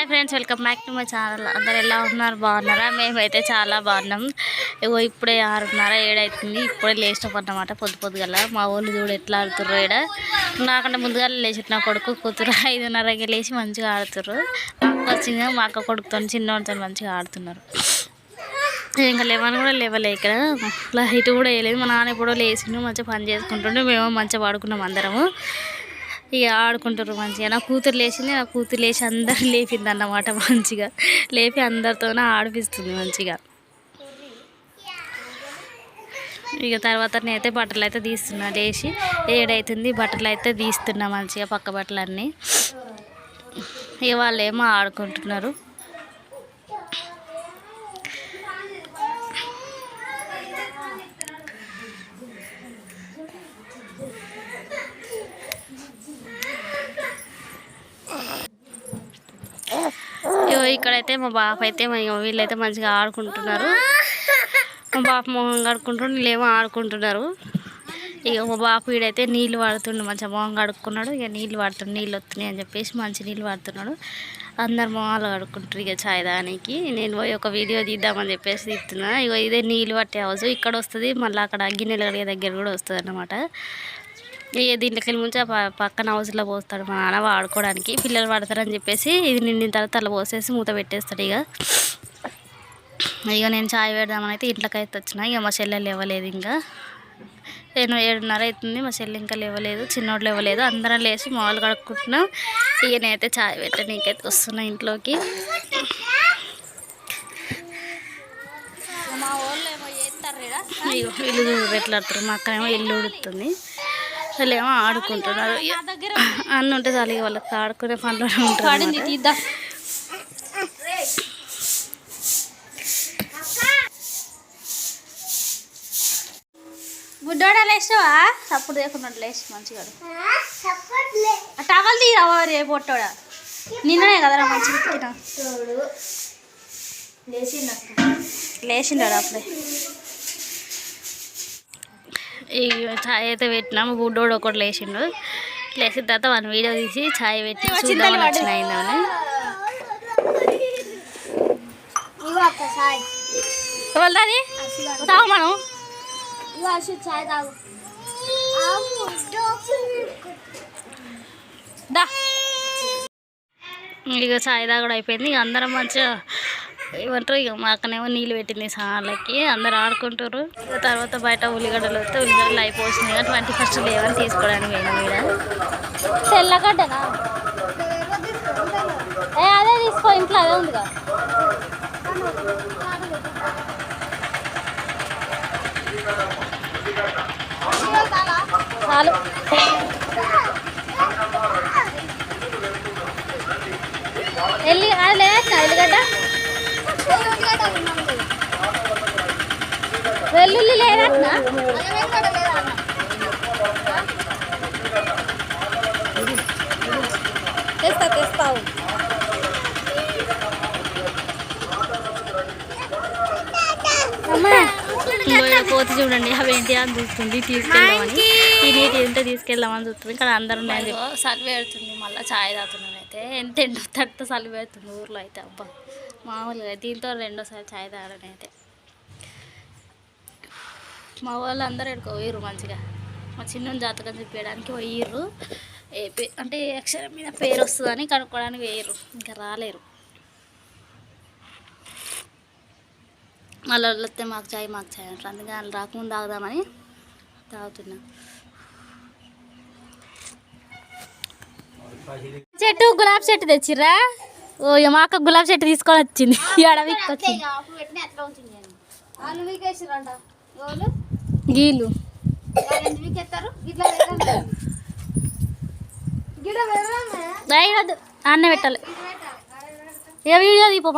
Hi friends welcome back to my channel. అందరు ఎలా ఉన్నారు? బాగున్నారా? మేమైతే చాలా బాగున్నాం. ఇగో ఇప్పుడే ఆరున్నర ఏడైతుంది. ఇప్పుడే లేచినాం అన్నమాట పొద్దు పొద్దుగల. మా వాళ్ళు చూడు ఎట్లా ఆడుతుర్రు ఈడ. నాకంటే ముందుగా లేచి నా కొడుకు కూతురు ఐదున్నరకి లేచి మంచిగా ఆడుతుర్రు. మా అక్క వచ్చింది. మా అక్క కొడుకుతో చిన్నవాడితో మంచిగా ఆడుతున్నారు. ఇంకా లేవని కూడా లేవలే ఇక్కడ. లైట్ కూడా వేయలేదు. మా నాన్న ఎప్పుడో లేచిండు మంచిగా పని చేసుకుంటుండే. మేము మంచిగా పడుకున్నాం అందరము. ఇక ఆడుకుంటారు మంచిగా. నా కూతురు లేచింది నా కూతురు లేచి అందరు లేపింది అన్నమాట మంచిగా. లేపి అందరితోనే ఆడిపిస్తుంది మంచిగా. ఇక తర్వాత నేనైతే బట్టలు అయితే తీస్తున్నా లేచి ఏడైతుంది బట్టలు అయితే తీస్తున్నా మంచిగా పక్క బట్టలన్నీ. ఇక వాళ్ళు ఏమో ఆడుకుంటున్నారు ఇగో ఇక్కడైతే మా బాప అయితే వీళ్ళైతే మంచిగా ఆడుకుంటున్నారు. మా బాప మొహం కడుక్కుంటారు వీళ్ళేమో ఆడుకుంటున్నారు. ఇక మా బాపు వీడైతే నీళ్ళు వాడుతుండు మంచిగా మొహం కడుక్కున్నాడు. ఇక నీళ్ళు వాడుతుండు నీళ్ళు వస్తున్నాయి అని చెప్పేసి మంచి నీళ్ళు వాడుతున్నాడు. అందరు మొహాలు కడుక్కుంటారు ఇక చాయ్ దానికి. నేను పోయి ఒక వీడియో తీద్దామని చెప్పేసి తీస్తున్నా. ఇక ఇదే నీళ్ళు పట్టే హౌస్. ఇక్కడ వస్తుంది మళ్ళీ అక్కడ గిన్నెలు కడిగే దగ్గర కూడా వస్తుంది అన్నమాట ఇక దీంట్లోకి వెళ్ళి ముంచి పక్కన హౌస్లో పోస్తాడు మా నాన్న వాడుకోవడానికి. పిల్లలు పడతారని చెప్పేసి ఇది నిండిన తర్వాత అలా పోసేసి మూత పెట్టేస్తాడు ఇక. ఇక నేను చాయ్ పెడదామని అయితే ఇంట్లోకి అయితే వచ్చిన. ఇక మా చెల్లెలు లేవలేదు ఇంకా. నేను ఏడున్నర అవుతుంది. మా చెల్లి ఇంకా లేవలేదు చిన్నోడు లేవలేదు. అందరం లేచి మామూలు కడుక్కుంటున్నాం. ఇక నేనైతే చాయ్ పెట్ట నీకైతే వస్తున్నా ఇంట్లోకి. మా వాళ్ళు ఏమో చేస్తారు ఇగో ఇల్లు పెట్టలాడుతారు మా అక్కనేమో ఇల్లు ఉడుతుంది. అసలు ఏమో ఆడుకుంటున్నారు. అన్న ఉంటే చాలు ఇక వాళ్ళకి ఆడుకునే పనులు ఉంటారు తీద్దా. బుడ్డోడా లేచావా తప్పుడు లేకున్నాడు లేచి మంచిగా టవల్ తీరావా రే పొట్టోడా నిన్ననే కదరా మంచిగా ఉతికినా. లేచిండాడు అప్పుడే. ఈ ఛాయ్ అయితే పెట్టినాము బుడ్డోడు ఒకటి లేచిండు. లేచిన తర్వాత వన్ వీడియో తీసి ఛాయ్ పెట్టి చూద్దామని వెళ్తాది తాగు మనం. దా. ఇక చాయ్ తాగడం అయిపోయింది. ఇక అందరం మంచిగా ఏమంటారు? ఇక మా అక్కనేమో నీళ్ళు పెట్టింది సార్లకి. అందరు ఆడుకుంటారు తర్వాత బయట ఉల్లిగడ్డలు వస్తే ఉల్లిగడ్డలు అయిపోతున్నాయి కానీ ట్వంటీ ఫస్ట్ లేవని తీసుకోవడానికి పోయినా మీద తెల్లగడ్డనా ఏ అదే తీసుకో. ఇంట్లో అదే ఉందిగా. చాలు. వెళ్ళి అది లేదా ఎల్లిగడ్డ వెల్లుల్లి తెస్తా తెస్తావు కోతి చూడండి అవి ఏంటి అని చూస్తుంది తీసుకెళ్దామని. తినేటి ఎంత తీసుకెళ్దామని చూస్తుంది ఇక్కడ అందరూ నేను సలి పెడుతుంది మళ్ళీ ఛాయ్ తాగుతున్నాను అయితే. ఎంత ఎండ తట్టు పెడుతుంది ఊర్లో అయితే అబ్బా. మామూలుగా దీంతో రెండోసారి ఛాయ్ తాగడమైతే అయితే. మా వాళ్ళు అందరూ ఎడుకో పోయిర్రు మంచిగా. మా చిన్న జాతకం చెప్పేయడానికి పోయిర్రు. ఏ పే అంటే ఏ అక్షరం మీద పేరు వస్తుందని కనుక్కోవడానికి వేయరు ఇంకా రాలేరు. మళ్ళీ వస్తే మాకు చాయ్ మాకు చాయ్ అంటారు. అందుకని వాళ్ళు రాకముందు తాగుదామని తాగుతున్నా. చెట్టు గులాబీ చెట్టు తెచ్చిర్రా? ఓ ఇక మా అక్క గులాబీ చెట్టు తీసుకొని వచ్చింది. అడవికి వచ్చింది. గీలు. దయగద్దు అన్న పెట్టాలి. ఏ వీడియో దీపం